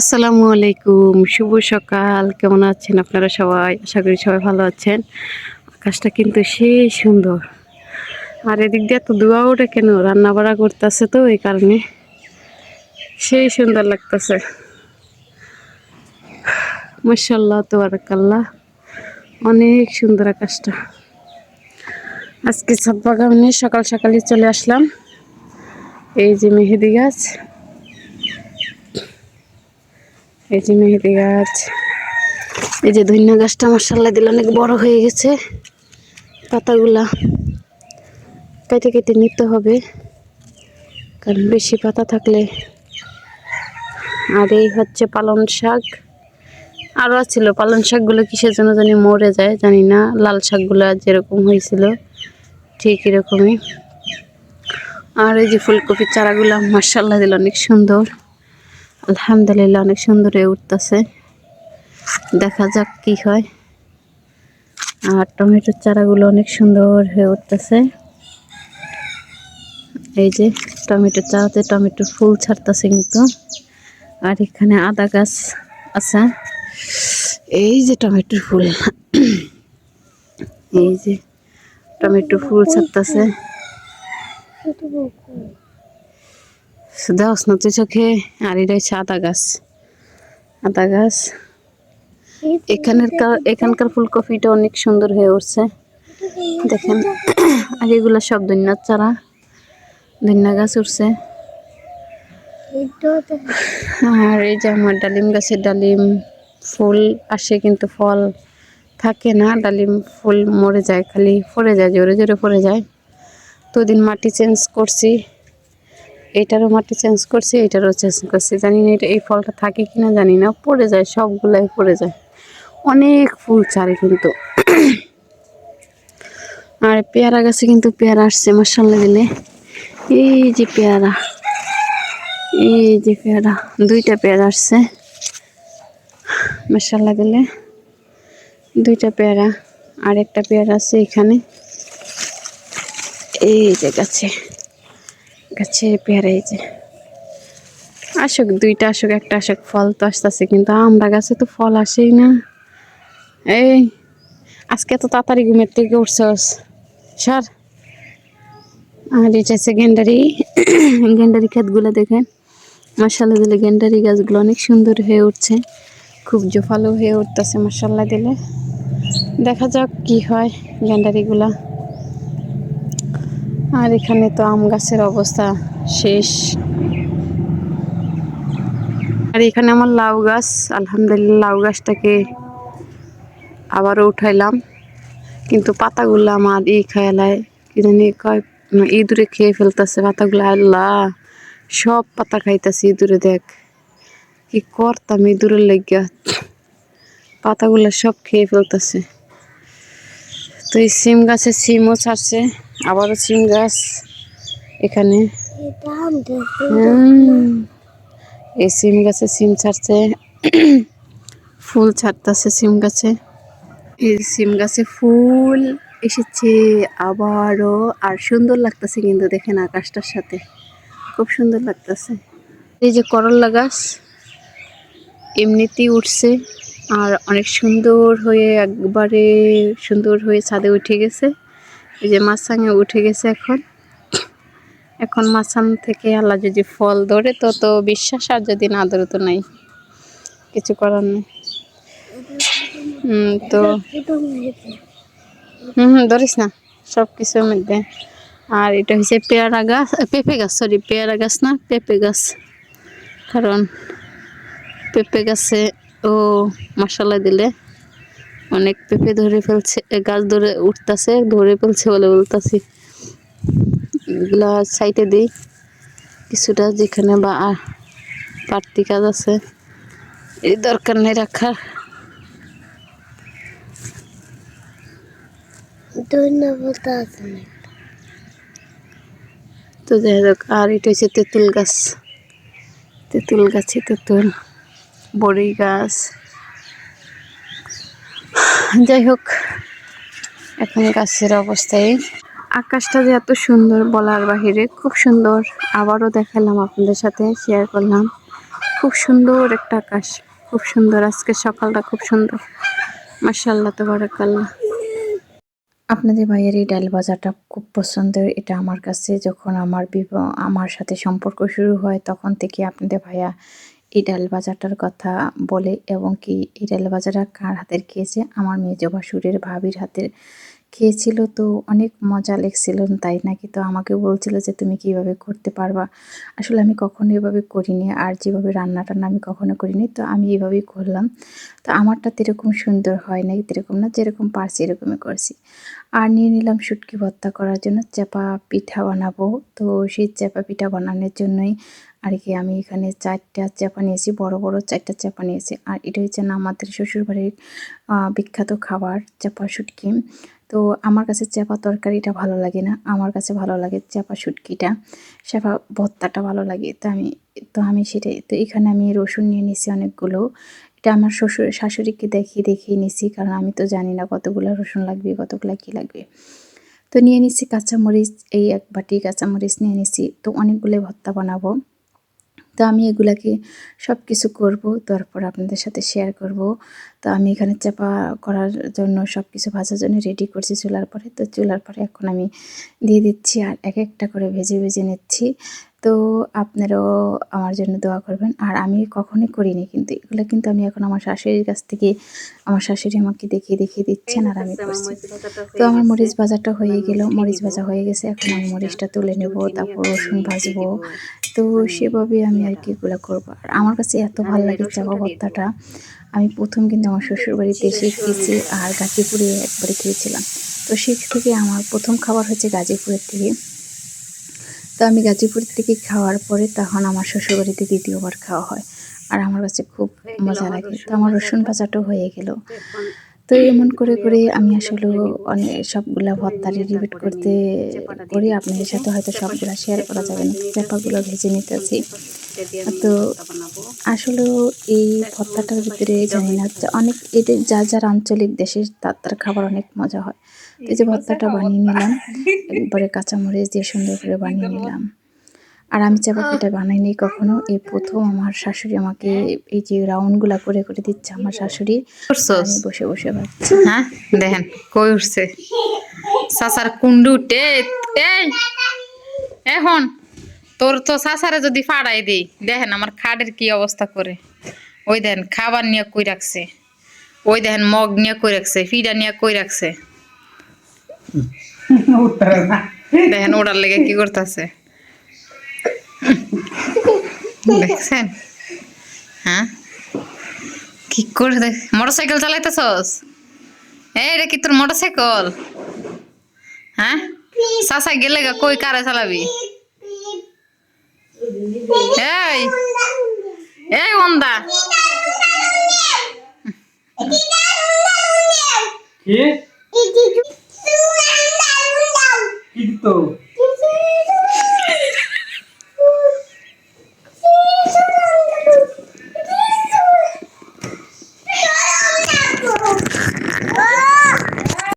আসসালামু আলাইকুম, শুভ সকাল। কেমন আছেন আপনারা সবাই? আশা করি সবাই ভালো আছেন। আকাশটা কিন্তু সেই সুন্দর। আর এদিক দিয়ে তো ধোয়া ওঠে কেন? রান্না বাড়া করতেছে তো এই কারণে। সেই সুন্দর লাগতেছে। মার্শাল্লাহ তোয়ারাকাল্লাহ অনেক সুন্দর আকাশটা। আজকে ছাদ বাগানে সকাল সকালই চলে আসলাম। এই যে মেহেদি গাছ। এই যে মেহেদি গাছ। এই যে ধনিয়া গাছটা মার্শাল্লাহ দিলে অনেক বড় হয়ে গেছে। পাতাগুলা কেটে কেটে নিতে হবে। কারণ বেশি পাতা থাকলে আর এই হচ্ছে পালং শাক। আরও ছিল পালং শাকগুলো কিসের জন্য জানি মরে যায়, জানি না। লাল শাকগুলো যেরকম হয়েছিল, ঠিক এরকমই। আর এই যে ফুলকপির চারাগুলো মার্শাল্লাহ দিল অনেক সুন্দর। আলহামদুলিল্লাহ, অনেক সুন্দর হয়ে উঠতেছে। দেখা যাক কি হয়। আর টমেটোর চারাগুলো অনেক সুন্দর হয়ে উঠতেছে। এই যে টমেটোর চারাতে টমেটোর ফুল ছাড়তেছে কিন্তু। আর এখানে আদা গাছ আছে। এই যে টমেটোর ফুল। এই যে টমেটো ফুল ছাড়তেছে। দেওয়াস না চোখে, আর এটা হচ্ছে আদা গাছ। আদা গাছ। এখানের এখানকার ফুলকপিটা অনেক সুন্দর হয়ে উঠছে। দেখেন, আর এগুলো সব ধন্যার চারা। ধন্যা গাছ উঠছে। আর এই যে আমার ডালিম গাছের ডালিম, ফুল আসে কিন্তু ফল থাকে না। ডালিম ফুল মরে যায়, খালি পড়ে যায়, জোরে জোরে পড়ে যায়। তো দিন মাটি চেঞ্জ করছি। এটারও মাটি চেঞ্জ করছি, এটারও চেঞ্জ করছি। জানি না এটা এই ফলটা থাকে কিনা, জানি না। পড়ে যায়, সবগুলাই পড়ে যায়। অনেক ফুল ছাড়ে কিন্তু। আর পেয়ারা গাছে কিন্তু পেয়ারা আসছে মশাল্লা দিলে। এই যে পেয়ারা, এই যে পেয়ারা, দুইটা পেয়ারা আসছে। মশাল্লা দিলে। দুইটা পেয়ারা আর একটা পেয়ারা আছে এখানে। এই যে গাছে। গাছে পেয়ারা এই যে। আসুক, দুইটা আসুক, একটা আসুক, ফল তো আসতেছে, কিন্তু আমরা গাছে তো ফল আসেই না। এই, আজকে তো তাড়াতাড়ি ঘুমের থেকে উঠছস। সর। আর এটা হচ্ছে গেন্ডারি। গেন্ডারি ক্ষেতগুলো দেখেন। মশালা দিলে গেন্ডারি গাছগুলো অনেক সুন্দর হয়ে উঠছে। খুব জোফালো হয়ে উঠতেছে মশাল্লা দিলে। দেখা যাক কি হয় গেন্ডারিগুলা। আর এখানে তো আম গাছের অবস্থা শেষ। আর এখানে আমার লাউ গাছ, আলহামদুলিল্লাহ লাউ গাছটাকে আবারও উঠাইলাম। কিন্তু পাতাগুলো আমার ই খেয়ালায় কি কয় ইঁদুরে খেয়ে ফেলতেছে পাতাগুলো, আল্লাহ! সব পাতা খাইতেছে ইঁদুরে, দেখ! কি করতাম ইঁদুরের লেগিয়া? পাতাগুলো সব খেয়ে ফেলতেছে। তো এই সিম গাছে সিমও ছাড়ছে। আবারও সিম গাছ এখানে। এই সিম গাছে সিম ছাড়ছে। ফুল ছাড়তেছে সিম গাছে। এই সিম গাছে ফুল এসেছে আবারও, আর সুন্দর লাগতেছে কিন্তু দেখেন আকাশটার সাথে। খুব সুন্দর লাগতেছে। এই যে করল্লা গাছ এমনিতেই উঠছে, আর অনেক সুন্দর হয়ে একবারে সুন্দর হয়ে ছাদে উঠে গেছে। এই যে মাছাঙে উঠে গেছে এখন। এখন মাছান থেকে আল্লাহ যদি ফল ধরে, তো তো বিশ্বাস আর যদি না ধরে, তো নাই। কিছু করার নেই। তো হুম হুম, ধরিস না। সব কিছুর মধ্যে। আর এটা হচ্ছে পেয়ারা গাছ পেঁপে গাছ সরি পেয়ারা গাছ না, পেঁপে গাছ। কারণ পেঁপে গাছে ও মশলা দিলে অনেক পেঁপে ধরে ফেলছে গাছ ধরে উঠতেছে ধরে ফেলছে বলে বলতাছি। এগুলা সাইডে দিই। কিছুটা যেখানে বা বাড়তি কাজ আছে এই দরকার নেই রাখার। তো যাই হোক আর এটা হচ্ছে তেঁতুল গাছ। তেঁতুল গাছে তেঁতুল বড়ি গাছ। যাই হোক, এখন গাছের অবস্থায়। আকাশটা যে এত সুন্দর বলার বাহিরে, খুব সুন্দর। আবারও দেখালাম আপনাদের সাথে শেয়ার করলাম। খুব সুন্দর একটা আকাশ, খুব সুন্দর। আজকে সকালটা খুব সুন্দর। মার্শাল্লাহ তো বারাকাল্লাহ আপনাদের ভাইয়ের এই ডাল ভাজাটা খুব পছন্দের। এটা আমার কাছে যখন আমার বিবাহ আমার সাথে সম্পর্ক শুরু হয়, তখন থেকে আপনাদের ভাইয়া এই ডাল ভাজাটার কথা বলে এবং কি এই ডাল ভাজাটা কার হাতের খেয়েছে? আমার মেজ জবাসুরের ভাবির হাতের খেয়েছিল তো অনেক মজা লেগছিল, তাই নাকি তো আমাকে বলছিল যে তুমি কীভাবে করতে পারবা? আসলে আমি কখনো এভাবে করিনি আর যেভাবে রান্না টান্না আমি কখনো করিনি, তো আমি এভাবেই করলাম। তো আমারটা তো এরকম সুন্দর হয় নাকি এরকম না, যেরকম পারছি এরকমই করছি। আর নিয়ে নিলাম শুটকি ভর্তা করার জন্য চাপা পিঠা বানাবো। তো সেই চাপা পিঠা বানানোর জন্যই আর কি আমি এখানে চারটা চাপা নিয়েছি, বড় বড় চারটা চাপা নিয়েছি। আর এটা হচ্ছে না আমাদের শ্বশুরবাড়ির বিখ্যাত খাবার চাপা শুটকি। তো আমার কাছে চাপা তরকারিটা ভালো লাগে না। আমার কাছে ভালো লাগে চাপা শুটকিটা। চাপা ভর্তাটা ভালো লাগে। তো আমি তো আমি সেটাই, তো এখানে আমি রসুন নিয়ে নিছি অনেকগুলো। এটা আমার শ্বশুর, শাশুড়িকে দেখিয়ে দেখিয়ে নিছি, কারণ আমি তো জানি না কতগুলো রসুন লাগবে, কতগুলো কী লাগবে। তো নিয়ে নিছি কাঁচামরিচ, এই এক বাটি কাঁচামরিচ নিয়ে নিছি। তো অনেকগুলো ভর্তা বানাবো। তো আমি এগুলাকে সব কিছু করব, তারপর আপনাদের সাথে শেয়ার করব। তো আমি এখানে চাপা করার জন্য সব কিছু ভাজার জন্য রেডি করছি চুলার পরে। তো চুলার পরে এখন আমি দিয়ে দিচ্ছি আর এক একটা করে ভেজে ভেজে নিচ্ছি। তো আপনারাও আমার জন্য দোয়া করবেন। আর আমি কখনোই করিনি কিন্তু এগুলো কিন্তু আমি এখন আমার শাশুড়ির কাছ থেকে আমার শাশুড়ি আমাকে দেখিয়ে দেখিয়ে দিচ্ছেন আর আমি করছি। তো আমার মরিচ ভাজাটা হয়ে গেল মরিচ ভাজা হয়ে গেছে এখন আমি মরিচটা তুলে নেব তারপর রসুন ভাজবো। তো সেভাবে আমি আর কি এগুলো করব। আর আমার কাছে এত ভালো লাগে চাপা ভর্তাটা আমি প্রথম কিন্তু আমার শ্বশুর বাড়িতে এসে খেয়েছি আর গাজীপুরে একবারে খেয়েছিলাম। তো সেখ থেকে আমার প্রথম খাবার হচ্ছে গাজীপুরের থেকে। তো আমি গাজীপুর থেকে খাওয়ার পরে তখন আমার শ্বশুরবাড়িতে দ্বিতীয়বার খাওয়া হয়। আর আমার কাছে খুব মজা লাগে। তো আমার রসুন ভাজাটাও হয়ে গেল। তো এমন করে করে আমি আসলে অনেক সবগুলা ভর্তা রিপিট করতে করি আপনাদের সাথে হয়তো সবগুলা শেয়ার করা যাবে না। চাপাগুলো ভেজে নিতেছি। তো আসলে এই ভর্তাটার ভিতরে জানি না যে অনেক এদের যা যার আঞ্চলিক দেশের তার তার খাবার অনেক মজা হয়। এই যে ভর্তাটা বানিয়ে নিলাম একবারে কাঁচামরিচ দিয়ে সুন্দর করে বানিয়ে নিলাম। আর আমি চাপা পিঠা বানাইনি কখনো। এই প্রথম আমার শাশুড়ি আমাকে এই যে রাউন্ডগুলা করে করে দিচ্ছে আমার শাশুড়ি। বসে বসে ভাবছি। হ্যাঁ দেখেন কই উঠছে? সাসার কুন্ডু উঠে এই এখন তোর তো সাসারে যদি ফাড়াই দিই, দেখেন আমার খাটের কি অবস্থা করে। ওই দেখেন খাবার নিয়ে কই রাখছে। ওই দেখেন মগ নিয়ে কই রাখছে, ফিডা নিয়ে কই রাখছে। দেখেন ওটার লেগে কি করতেছে। দেখছেন? হ্যাঁ? কি করে দেখ, মোটরসাইকেল চালাইতেছস? এই এটা কি তোর মোটরসাইকেল? হ্যাঁ? সাসা গেলে কই কারে চালাবি? এই এই ওন্দা কি? কি? তো